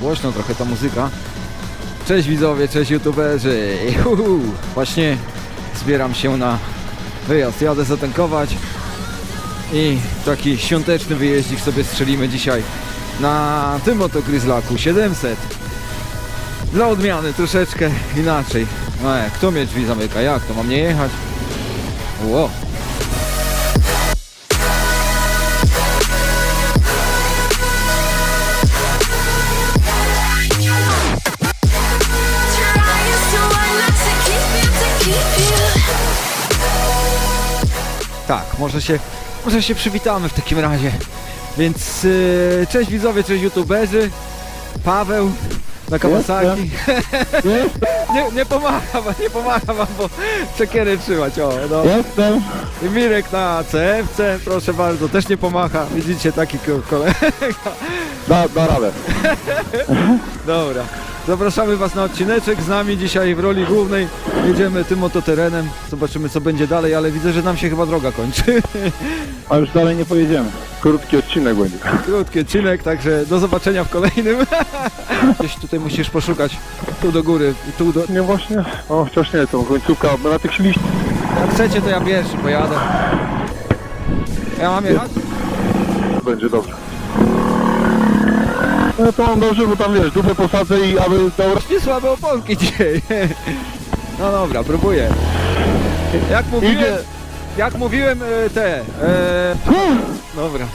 Głośno trochę ta muzyka. Cześć widzowie, cześć youtuberzy. Właśnie zbieram się na wyjazd. Jadę zatankować i taki świąteczny wyjeździk sobie strzelimy dzisiaj na tym oto Gryzlaku 700. Dla odmiany troszeczkę inaczej. E, kto mnie drzwi zamyka? Jak to mam nie jechać? Ło. Trying Tak, może się, może się przywitamy w takim razie. Więc yy, cześć widzowie, cześć youtuberzy. Paweł na Kawasaki. nie, nie pomaga wam, nie pomaga wam, bo czekiery trzymać. O, no. Jestem. I Mirek na CFC, proszę bardzo, też nie pomaga. Widzicie, taki ko- kolega. Da, da radę. Dobra. Zapraszamy Was na odcineczek z nami dzisiaj w roli głównej. Jedziemy tym oto terenem. Zobaczymy co będzie dalej, ale widzę, że nam się chyba droga kończy. A już dalej nie pojedziemy. Krótki odcinek będzie. Krótki odcinek, także do zobaczenia w kolejnym. Gdzieś tutaj musisz poszukać. Tu do góry, tu do... Nie właśnie. O, chociaż nie, to końcówka bo na tych liść. Jak chcecie, to ja pierwszy pojadę. Ja mam jechać? Będzie dobrze. No to mam dobrze, bo tam wiesz, dupę posadzę i aby dał Nie słabe oponki dzisiaj. No dobra, próbuję. Jak mówiłem, Idzie. jak mówiłem e, te... E, dobra.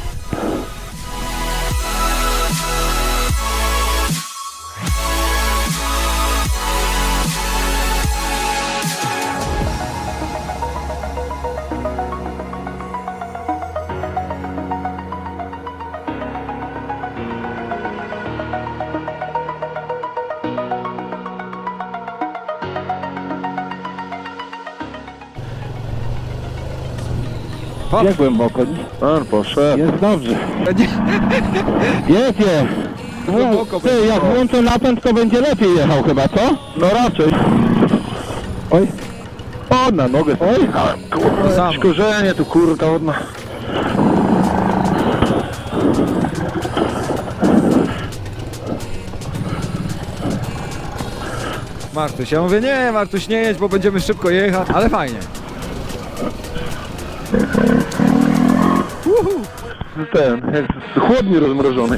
Pa- Jak głęboko? A, poszedł. Jest dobrze. Nie, Jest, jest. Głęboko Ty, będzie. jak włączę napęd, to będzie lepiej jechał chyba, co? No raczej. Oj. O, na nogę. Oj. To Kurwa, samo. tu kurka odna. Martuś, ja mówię, nie Martuś, nie jedź, bo będziemy szybko jechać, ale fajnie. Ten, jak chłodnie rozmrożony.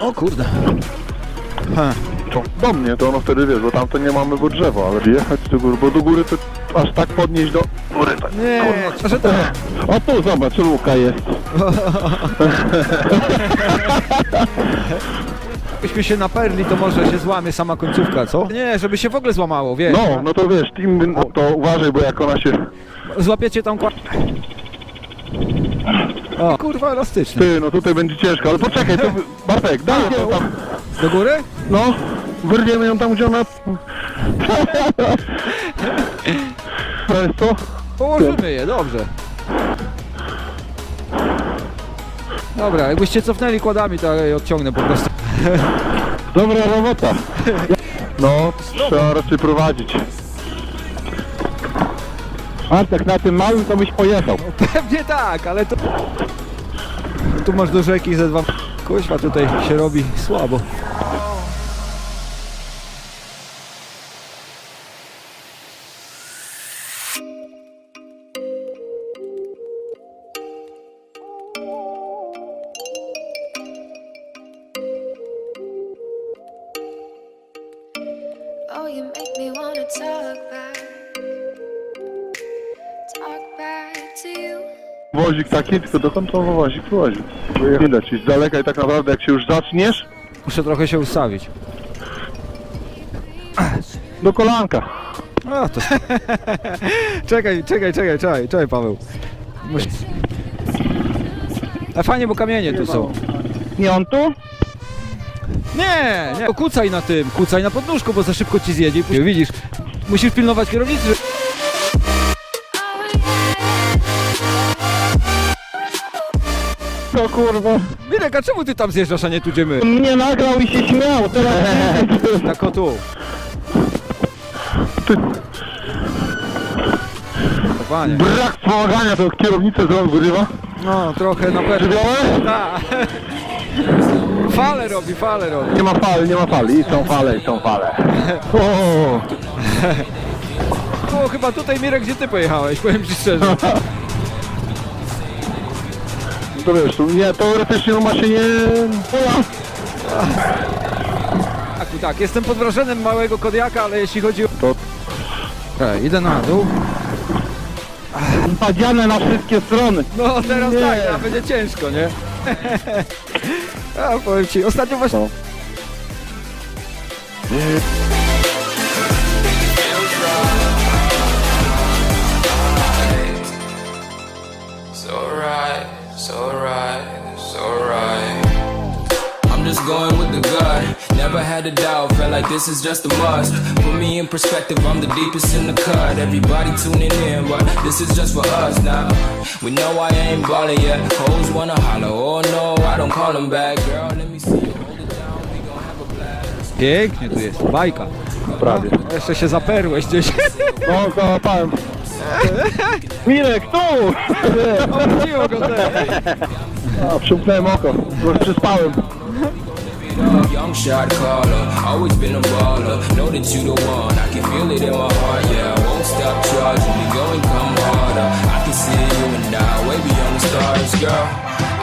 O kurde. Ha. To do mnie, to ono wtedy wiesz, bo tam to nie mamy bo drzewo, ale jechać do góry, bo do góry to aż tak podnieść do góry. Tak. Nie, że to... O tu zobacz, luka jest. Jakbyśmy się naperli, to może się złamie sama końcówka, co? Nie, żeby się w ogóle złamało, wiesz. No, no to wiesz, team, no, to uważaj, bo jak ona się... Złapiecie tam kła... O, kurwa, elastyczny. Ty, no tutaj będzie ciężko, ale poczekaj, to... Bartek, daj ją tam. Do góry? No, wyrwiemy ją tam, gdzie ona... To jest to? Położymy je, dobrze. Dobra, jakbyście cofnęli kładami, to ja je odciągnę po prostu. Dobra robota. No, trzeba raczej prowadzić. Bartek, na tym małym to byś pojechał. Pewnie tak, ale to... Tu masz do rzeki ze dwa... Kuźwa, tutaj się robi słabo. Wozik taki, tylko dokąd to wozik prowadzi? Widać, z daleka i tak naprawdę jak się już zaczniesz, Muszę trochę się ustawić. do kolanka. A, to... czekaj, czekaj, czekaj, czekaj, czekaj Paweł. Muszę... A fajnie, bo kamienie tu są. Nie on tu? Nie, nie, kucaj na tym, kucaj na podnóżku, bo za szybko ci zjedzie. Widzisz, musisz pilnować kierownicy. Co kurwa? Mirek, a czemu ty tam zjeżdżasz, a nie tu gdzie my? Mnie nagrał i się śmiał, teraz Tak o tu. No Panie, Brak wspomagania to kierownicę z rąk wyrywa. no trochę na pewno. Żywioły? Tak. Fale robi, fale robi. Nie ma fali, nie ma fali. I są fale, i są fale. O, O, chyba tutaj Mirek, gdzie ty pojechałeś, powiem ci szczerze. to wiesz, nie, teoretycznie no maszynie... Pola. Tak, tak, jestem pod wrażeniem małego Kodiaka, ale jeśli chodzi o... To E, idę na dół. padziane na wszystkie strony. No teraz Nie. tak, a będzie ciężko, nie? A powiem ci, ostatnio właśnie... No. It's it's alright, it's alright. I'm just going with the gut. Never had a doubt, felt like this is just a must. Put me in perspective, I'm the deepest in the cut. Everybody tuning in, but this is just for us now. We know I ain't ballin' yet. Hoes wanna holler, oh no, I don't call them back. Girl, let me see you hold it down, we gon' have a blast. Pięknie tu jest, bajka. Prawie. No, jeszcze się zaperłeś gdzieś. No, załapałem. Mirek, tu! Obudziło go też. A, przymknąłem oko, bo przyspałem. Young shot caller, always been a baller. Know that you the one, I can feel it in my heart. Yeah, I won't stop charging. We go and come harder. I can see you and I way beyond the stars, girl.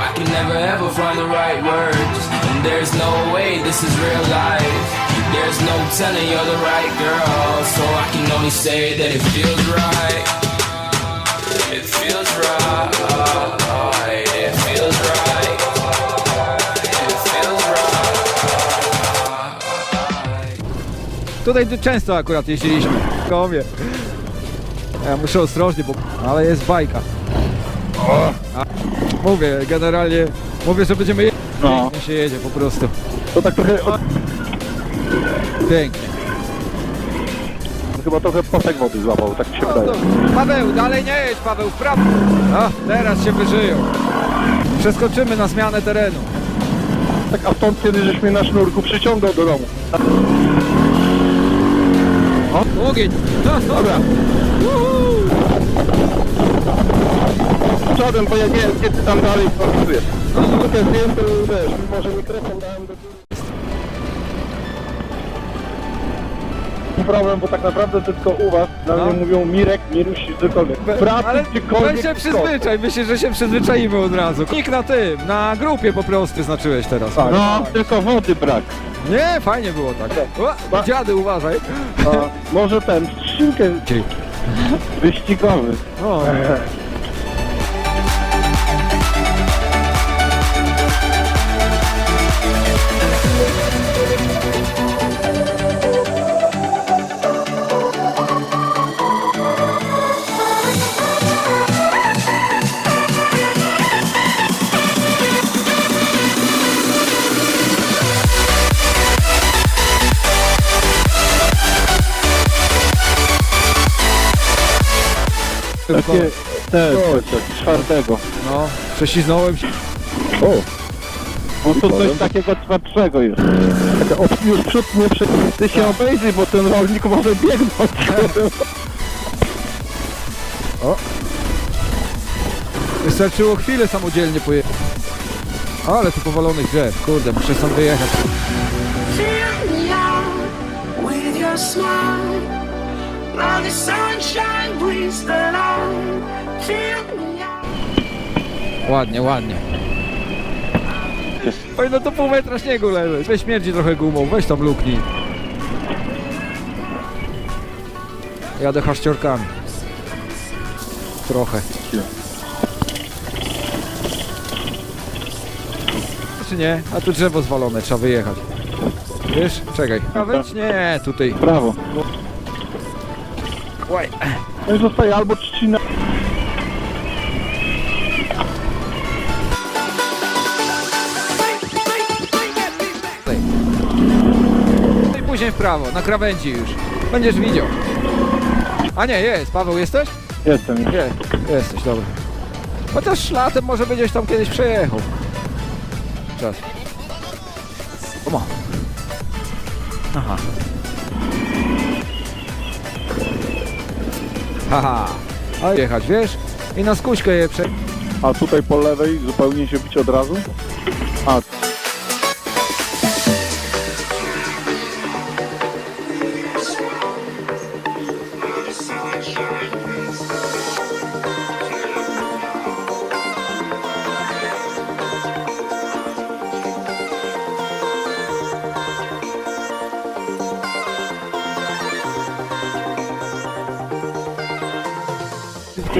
I can never ever find the right words, and there's no way this is real life. There's no telling you're the right girl, so I can only say that it feels right. It feels right. It feels right. It feels right. Tutaj tu często akurat jeździliśmy. Komie. Ja muszę ostrożnie, bo... Ale jest bajka. A, mówię, generalnie... Mówię, że będziemy jeździć. No. Się jedzie po prostu. To tak trochę. Pięknie. chyba trochę posek wody złapał, tak mi się No, wydaje. Paweł, dalej nie jedź, Paweł, w prawo. A, teraz się wyżyją. Przeskoczymy na zmianę terenu. Tak, a stąd kiedy żeś mnie na sznurku przyciągał do domu. O, ogień. No, Dobra. Przodem, bo ja nie wiem, gdzie ty tam dalej pracujesz. To jest to wiesz, może mikrofon dałem Problem, bo tak naprawdę tylko u was na No. mnie mówią Mirek, Miruś, cokolwiek. W pracy Ale gdziekolwiek. weź się skąd. przyzwyczaj, myślę, że się przyzwyczaimy od razu. Nikt na tym, na grupie po prostu znaczyłeś teraz. Tak. No, tylko wody brak. Nie, fajnie było tak. O, dziady, uważaj. A, może ten, skrzynkę Dzięki. wyścigowy. O, Takie, te, te, czwartego. no, prześliznąłem się. O! No to coś takiego twardszego jest. Taka już przód nie przy... Ty się obejrzyj, bo ten rolnik może biegnąć. Wystarczyło chwilę samodzielnie pojechać. Ale tu powalonych drzew, kurde, muszę stąd wyjechać. Fill me out with your smile. Now the sunshine brings the light. Fill me out. Ładnie, ładnie. Oj, no to pół metra śniegu leży. Weź śmierdzi trochę gumą, weź tam luknij. Jadę haszciorkami. Trochę. Czy nie? A tu drzewo zwalone, trzeba wyjechać. Wiesz? Czekaj. A wejdź? Nie, tutaj. Brawo. Łaj. No i zostaje albo trzcina... No i później w prawo, na krawędzi już. Będziesz widział. A nie, jest. Paweł, jesteś? Jestem. Nie, jesteś, dobra. Chociaż szlatem może będziesz tam kiedyś przejechał. czas. Come on. Aha. Haha. A jechać, wiesz? I na skuśkę je prze... A tutaj po lewej zupełnie się bić od razu? A,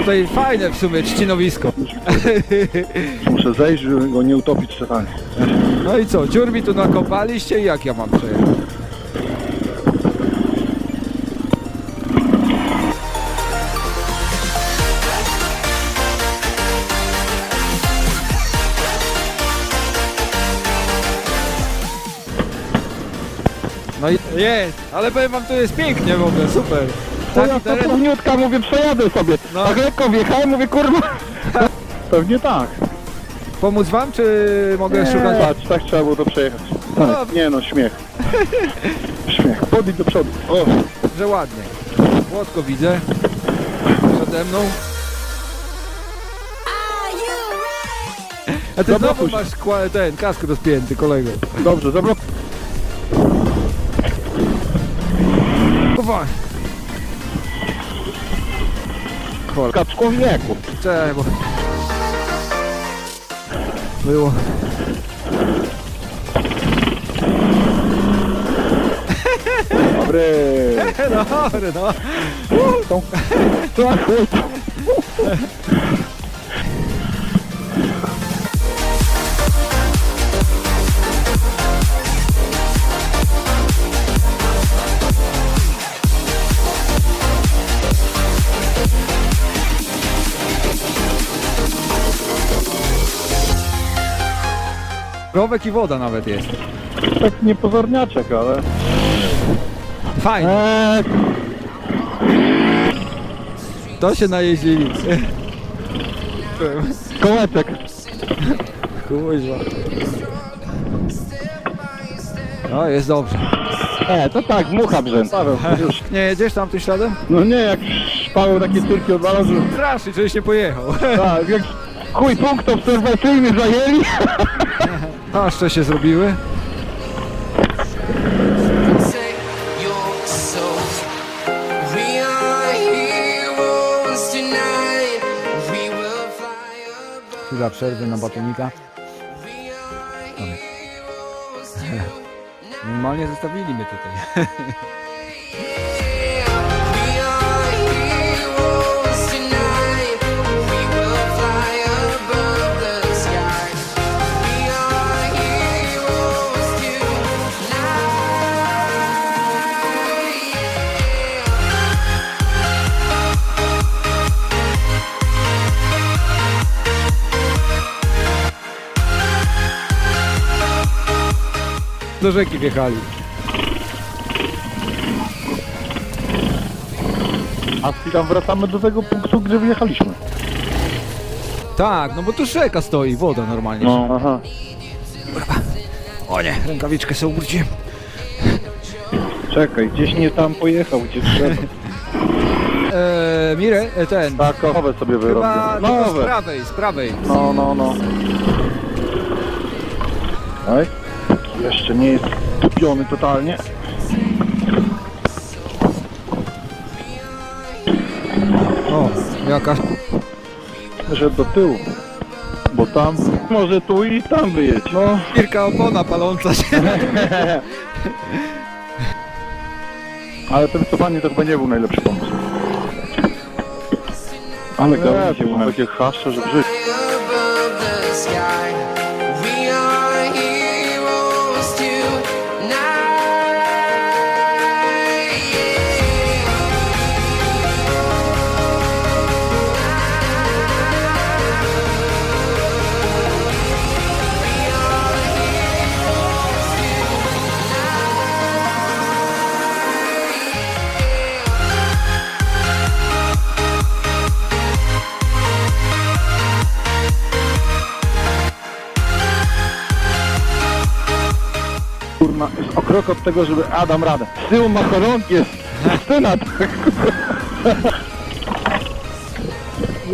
Tutaj fajne w sumie trzcinowisko. muszę zejść, żeby go nie utopić totalnie. No i co, dziur mi tu nakopaliście i jak ja mam przejechać? No i jest, ale powiem wam, tu jest pięknie w ogóle, super. To ja to teren, pewniutka, mówię, przejadę sobie. No. Tak lekko wjechałem, mówię, kurwa. Pewnie tak. pomóc wam, czy mogę szukać? patrz, tak trzeba było to przejechać. Tak, nie no, śmiech. Śmiech. Podbić do przodu. O, Że ładnie. Łotko widzę. Przede mną. A ty znowu masz kła- ten kask rozpięty, kolego. dobrze, zablok. Kurwa. Kol, Człowieku. czekaj, bo... Było. Dobry. Dobry, no. Tak, chuj. Rowek i woda nawet jest. Tak niepozorniaczek, ale... Fajnie. Eee, To się najeździli. kołeczek. Kuźwa. No, jest dobrze. E, to tak, mucha brzęk. Paweł, już. Nie jedziesz tam tym śladem? No nie, jak Paweł takie turki odnalazł. Strasznie, żebyś nie pojechał. Tak, jak chuj punkt obserwacyjny zajęli. Paszcze się zrobiły. Chwila przerwy na batonika. Normalnie zostawili mnie tutaj. Do rzeki wjechali. A z chwilą wracamy do tego punktu, gdzie wyjechaliśmy. Tak, no bo tu rzeka stoi, woda normalnie. No, aha. O nie, rękawiczkę sobie ubróciłem. Czekaj, gdzieś nie tam pojechał, gdzie trzeba. Eee, Mirę, e, ten. Tak, nowe sobie Chyba wyrobię. tylko z Nowe. prawej, z prawej. No, no, no. Oj, jeszcze nie jest kupiony totalnie. O, jakaś Szedł do tyłu. Bo tam, może tu i tam wyjedź. No, Kirka opona paląca się. ale ten cofanie to chyba nie był najlepszy pomysł. Ale gałęzie są takie chaszcze, że brzyd. Krok od tego, żeby Adam radę. Z tyłu ma koronki, jest scena.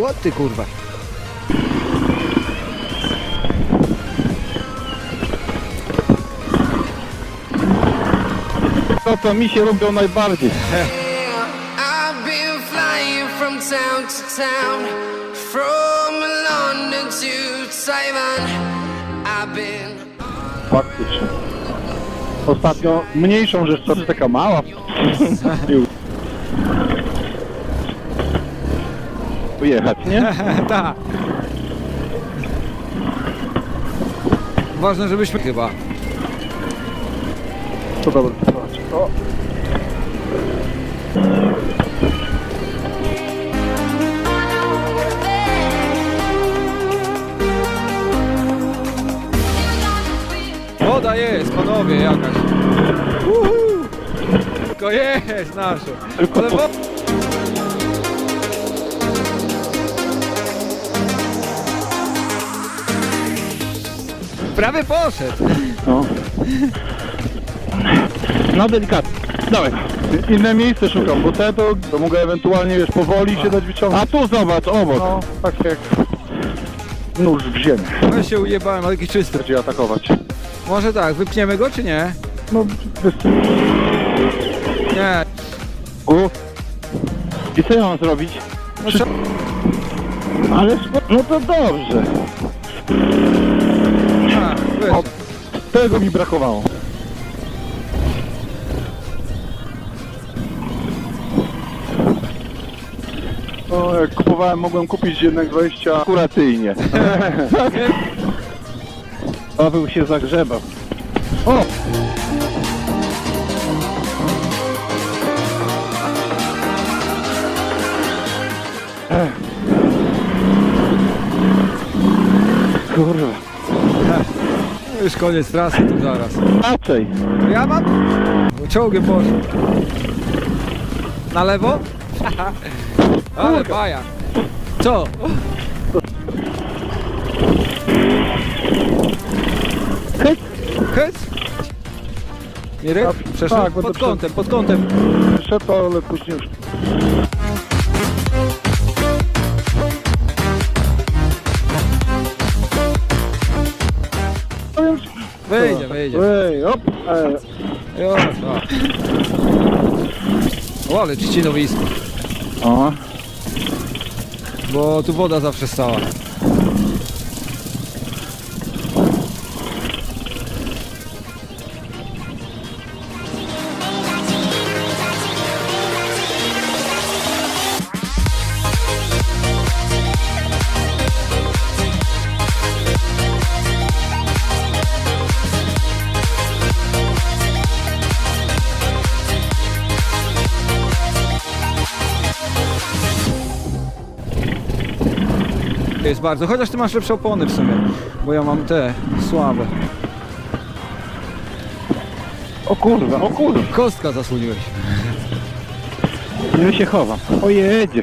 What ty kurwa? To co mi się robią najbardziej. I've been flying from town to town, from London to Taiwan. I've been. Faktycznie. Ostatnio mniejszą rzecz, to taka mała. Ujechać, nie? tak. Ważne, żebyśmy chyba. To dobrze, zobacz. O. panowie, jakaś. Uhu. Tylko jest nasze. Ale Prawie poszedł. No. No delikatnie. Dawaj. Inne miejsce szukam, bo te to, to mogę ewentualnie wiesz powoli się dać wyciągnąć. A tu zobacz, obok. No, tak jak nóż w ziemię. No się ujebałem, ale taki czysty. Będzie atakować. Może tak, wypniemy go czy nie? No. Nie. U. I co ja mam zrobić? No, co? Ale no to dobrze. A. Tego mi brakowało. No, jak kupowałem, mogłem kupić jednak 20 kuracyjnie. Paweł się zagrzebał. O! Ech. Kurwa. Już koniec trasy tu zaraz. Raczej. Ja mam? Czołgiem poszedł. Na lewo? Ale baja. Co? Mirek? Przeszedł? tak, pod kątem, pod kątem. Szedł, ale później już. No. Wyjdzie, wyjdzie. Ej, op, ej. O. O, ale trzcinowisko. O, Bo tu woda zawsze stała. Jest bardzo, chociaż ty masz lepsze opony w sumie, bo ja mam te słabe. o kurwa, o kurwa. Kostka zasłoniłeś. Ja się chowam. O jedzie.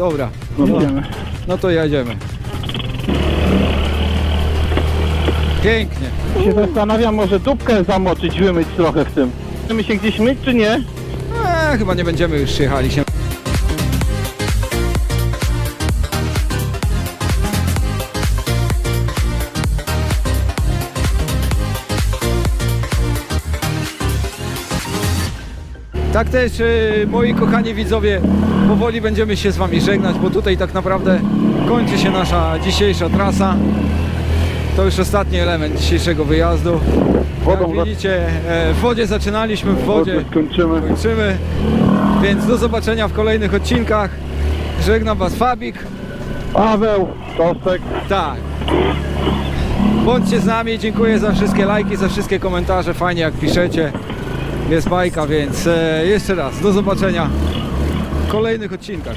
Dobra. Idziemy. no to jedziemy. Pięknie. się zastanawiam, może dupkę zamoczyć, wymyć trochę w tym. Chcemy się gdzieś myć, czy nie? Eee, chyba nie będziemy już jechali się. Tak też, y, moi kochani widzowie, powoli będziemy się z Wami żegnać, bo tutaj tak naprawdę kończy się nasza dzisiejsza trasa. To już ostatni element dzisiejszego wyjazdu. Wodą Jak widzicie, e, w wodzie zaczynaliśmy, w wodzie skończymy. kończymy. Więc do zobaczenia w kolejnych odcinkach. Żegnam Was Fabik. Paweł, Kostek. Tak. Bądźcie z nami, dziękuję za wszystkie lajki, za wszystkie komentarze, fajnie jak piszecie. Jest bajka, więc e, jeszcze raz do zobaczenia w kolejnych odcinkach.